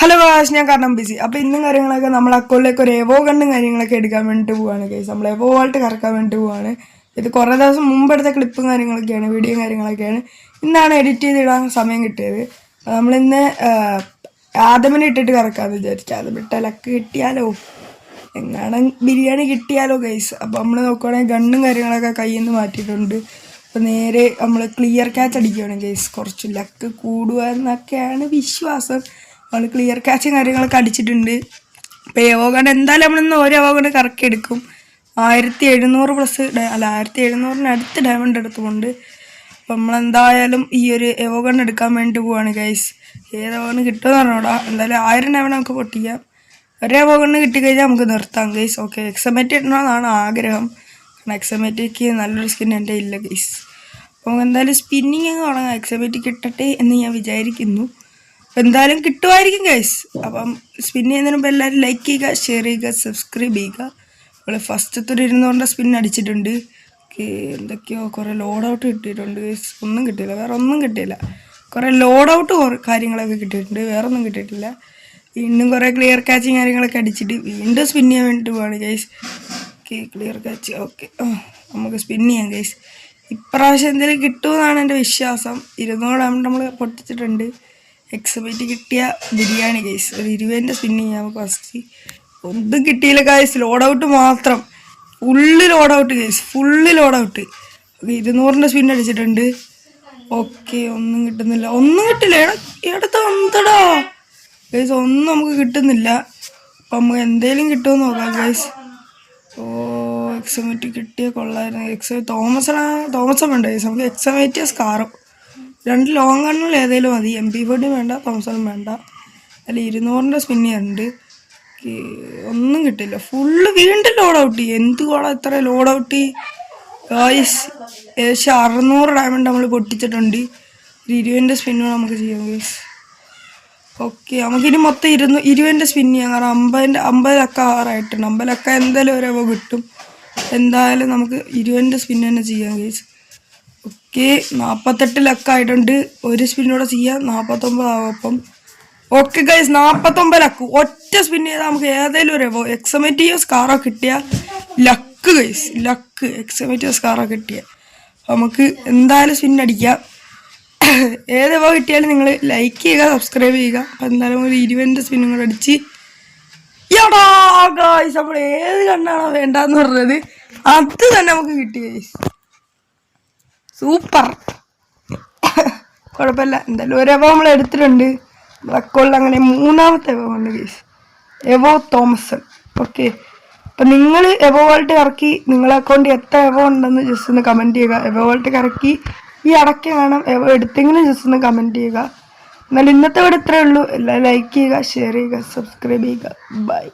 Hello guys ഞാൻ കാരണം BC അപ്പോൾ ഇന്നും കാര്യങ്ങളൊക്കെ നമ്മൾ അക്കൗണ്ടിലേക്ക് ഒരു എവോ കണ്ടും കാര്യങ്ങളൊക്കെ എടുക്കാൻ വേണ്ടിയിട്ട് പോവാണ് കേസ് നമ്മൾ എവോ വാൾട്ട് കറക്കാൻ വേണ്ടിയിട്ട് പോവാണ്. ഇത് കുറേ ദിവസം മുമ്പ് എടുത്ത ക്ലിപ്പും കാര്യങ്ങളൊക്കെയാണ് വീഡിയോയും കാര്യങ്ങളൊക്കെയാണ്. ഇന്നാണ് എഡിറ്റ് ചെയ്ത് ഇടാൻ സമയം കിട്ടിയത്. നമ്മളിന്ന് ആദമിനെ ഇട്ടിട്ട് കറക്കാമെന്ന് വിചാരിച്ചു. ആദമിട്ട ലക്ക് കിട്ടിയാലോ? എങ്ങാണ് ബിരിയാണി കിട്ടിയാലോ ഗൈസ് അപ്പോൾ നമ്മൾ നോക്കുവാണെങ്കിൽ ഗണ്ണും കാര്യങ്ങളൊക്കെ കയ്യിൽ നിന്ന് മാറ്റിയിട്ടുണ്ട്. അപ്പോൾ നേരെ നമ്മൾ ക്ലിയർ ക്യാച്ച് അടിക്കുകയാണ് ഗൈസ് കുറച്ച് ലക്ക് കൂടുക എന്നൊക്കെയാണ് വിശ്വാസം. നമ്മൾ ക്ലിയർ ക്യാച്ചും കാര്യങ്ങളൊക്കെ അടിച്ചിട്ടുണ്ട്. അപ്പോൾ ഏവോഗൺ എന്തായാലും നമ്മളിന്ന് ഓരോ ഏവോഗൺ കറക്കി എടുക്കും. ആയിരത്തി എഴുന്നൂറ് പ്ലസ് അല്ല ആയിരത്തി എഴുന്നൂറിനടുത്ത് ഡയമണ്ട് എടുത്തുകൊണ്ട് അപ്പം നമ്മളെന്തായാലും ഈ ഒരു എവോഗൺ എടുക്കാൻ വേണ്ടി പോവാണ് ഗൈസ് ഏത് എവോഗൺ കിട്ടുമെന്ന് പറഞ്ഞോടാ. എന്തായാലും ആയിരം ഡയമണ്ട് നമുക്ക് പൊട്ടിക്കാം. ഒരേ കിട്ടി കിട്ടിക്കഴിഞ്ഞാൽ നമുക്ക് നിർത്താം ഗൈസ് ഓക്കെ എക്സമേറ്റ് ഇടണമെന്നാണ് ആഗ്രഹം. കാരണം എക്സമേറ്റിക്ക് നല്ലൊരു സ്കിൻ എന്റെ ഇല്ല ഗൈസ് അപ്പോൾ എന്തായാലും സ്പിന്നിങ് തുടങ്ങാം. എക്സമേറ്റ് കിട്ടട്ടെ എന്ന് ഞാൻ വിചാരിക്കുന്നു. എന്തായാലും കിട്ടുമായിരിക്കും ഗൈസ് അപ്പം സ്പിൻ ചെയ്യുന്നതിന് മുമ്പ് എല്ലാവരും ലൈക്ക് ചെയ്യുക ഷെയർ ചെയ്യുക സബ്സ്ക്രൈബ് ചെയ്യുക. നമ്മൾ ഫസ്റ്റത്തെ ഒരു ഇരുന്നൂറിന്റെ സ്പിൻ അടിച്ചിട്ടുണ്ട് എന്തൊക്കെയോ കുറേ ലോഡ് ഔട്ട് കിട്ടിയിട്ടുണ്ട്. ഒന്നും കിട്ടിയില്ല വേറെ ഒന്നും കിട്ടിയില്ല. കുറേ ലോഡ് ഔട്ട് കാര്യങ്ങളൊക്കെ കിട്ടിയിട്ടുണ്ട് വേറെ ഒന്നും കിട്ടിയിട്ടില്ല. വീണ്ടും കുറേ ക്ലിയർ കാച്ചിങ് കാര്യങ്ങളൊക്കെ അടിച്ചിട്ട് വീണ്ടും സ്പിൻ ചെയ്യാൻ വേണ്ടിയിട്ട് പോവാണ് guys okay clear catch okay. നമുക്ക് സ്പിൻ ചെയ്യാം ഗൈസ് ഇപ്രാവശ്യം എന്തെങ്കിലും കിട്ടുമെന്നാണ് എന്റെ വിശ്വാസം. ഇരുന്നൂറ് നമ്മൾ പൊട്ടിച്ചിട്ടുണ്ട്. എക്സബൈറ്റ് കിട്ടിയ ബിരിയാണി ഗൈസ് ഒരു ഇരുപതിന്റെ സ്പിൻ ഞാൻ ഫസ്റ്റ് ഒന്നും കിട്ടിയില്ല ഗൈസ് ലോഡ് ഔട്ട് മാത്രം. Full load out guys full load out ഇരുന്നൂറിന്റെ spin അടിച്ചിട്ടുണ്ട്. ഓക്കെ ഒന്നും കിട്ടുന്നില്ല. ഒന്നും കിട്ടില്ല. എടുത്ത എന്തടാ ഗൈസ് ഒന്നും നമുക്ക് കിട്ടുന്നില്ല. അപ്പം നമുക്ക് എന്തേലും കിട്ടുമെന്ന് നോക്കാം ഗൈസ് ഓ എക്സമേറ്റ് കിട്ടിയ കൊള്ളായിരുന്നു. എക്സ തോമസ് തോമസ് വേണ്ട ഗൈസ് നമുക്ക് എക്സമേറ്റിയ സ്കാറും രണ്ട് ലോങ് ഗണ്ണിൽ ഏതെങ്കിലും മതി. എം പി ഫോർട്ടി വേണ്ട തോമസണും വേണ്ട. അല്ല ഇരുന്നൂറിന്റെ സ്പിന്നിയുണ്ട് ഒന്നും കിട്ടില്ല. ഫുള്ള് വീണ്ടും ലോഡ് ഔട്ട് എന്ത് കോളാ ഇത്ര ലോഡ് ഔട്ട് ഗായ്സ് ഏകദേശം അറുന്നൂറ് ഡയമണ്ട് നമ്മൾ പൊട്ടിച്ചിട്ടുണ്ട്. ഒരു ഇരുപതിന്റെ സ്പിന്നും നമുക്ക് ചെയ്യാം ഗൈസ് ഓക്കെ നമുക്കിനി മൊത്തം ഇരുന്ന് ഇരുപതിന്റെ സ്പിന്ന് ചെയ്യാം. കാരണം അമ്പതിന്റെ അമ്പതിലൊക്കെ ലക്ക ആറായിട്ടുണ്ട്. അമ്പതിലൊക്കെ ലക്ക എന്തായാലും ഒരവ കിട്ടും. എന്തായാലും നമുക്ക് ഇരുപതിന്റെ സ്പിന്ന് തന്നെ ചെയ്യാം ഗൈസ് ഓക്കെ നാൽപ്പത്തെട്ട് ലക്കായിട്ടുണ്ട്. ഒരു സ്പിന്നൂടെ ചെയ്യാം. നാൽപ്പത്തൊമ്പത് ആവും അപ്പം. ഓക്കെ ഗൈസ് നാൽപ്പത്തൊമ്പത് ലക്ക്. ഒറ്റ സ്പിൻ ചെയ്താൽ നമുക്ക് ഏതെങ്കിലും ഒരു എക്സമേറ്റീവ് സ്കാറോ കിട്ടിയ ലക്ക് ഗൈസ് ലക്ക്. എക്സമേറ്റീവ് സ്കാറോ കിട്ടിയ. നമുക്ക് എന്തായാലും സ്പിൻ അടിക്കാം. ഏത് എവോ കിട്ടിയാലും നിങ്ങൾ ലൈക്ക് ചെയ്യുക സബ്സ്ക്രൈബ് ചെയ്യുക. അപ്പം എന്തായാലും ഒരു ഇരുപതിന്റെ സ്പിന്നും കൂടെ അടിച്ച്. യടാ ഗൈസ് നമ്മൾ ഏത് കണ്ണാണോ വേണ്ടെന്ന് പറഞ്ഞത്? അത് തന്നെ നമുക്ക് കിട്ടി ഗൈസ് സൂപ്പർ. കുഴപ്പമില്ല. എന്തായാലും ഒരു എവോ നമ്മൾ എടുത്തിട്ടുണ്ട്. റെക്കോർഡിൽ അങ്ങനെ മൂന്നാമത്തെ എവോ ഉണ്ട് ഗീസ് എവോ തോമസൺ. ഓക്കെ അപ്പം നിങ്ങൾ എവോ വോൾട്ട് ഇറക്കി നിങ്ങളെ അക്കൗണ്ടിൽ എത്ര എവോ ഉണ്ടെന്ന് ജസ്റ്റ് ഒന്ന് കമന്റ് ചെയ്യുക. എവോ വോൾട്ട് കറക്കി ഈ അടക്ക കാണാം. എവോ എടുത്തെങ്കിലും ജസ്റ്റ് ഒന്ന് കമന്റ് ചെയ്യുക. എന്നാൽ ഇന്നത്തെ ഇവിടെ ഇത്രയേ ഉള്ളൂ. എല്ലാം ലൈക്ക് ചെയ്യുക ഷെയർ ചെയ്യുക സബ്സ്ക്രൈബ് ചെയ്യുക. ബൈ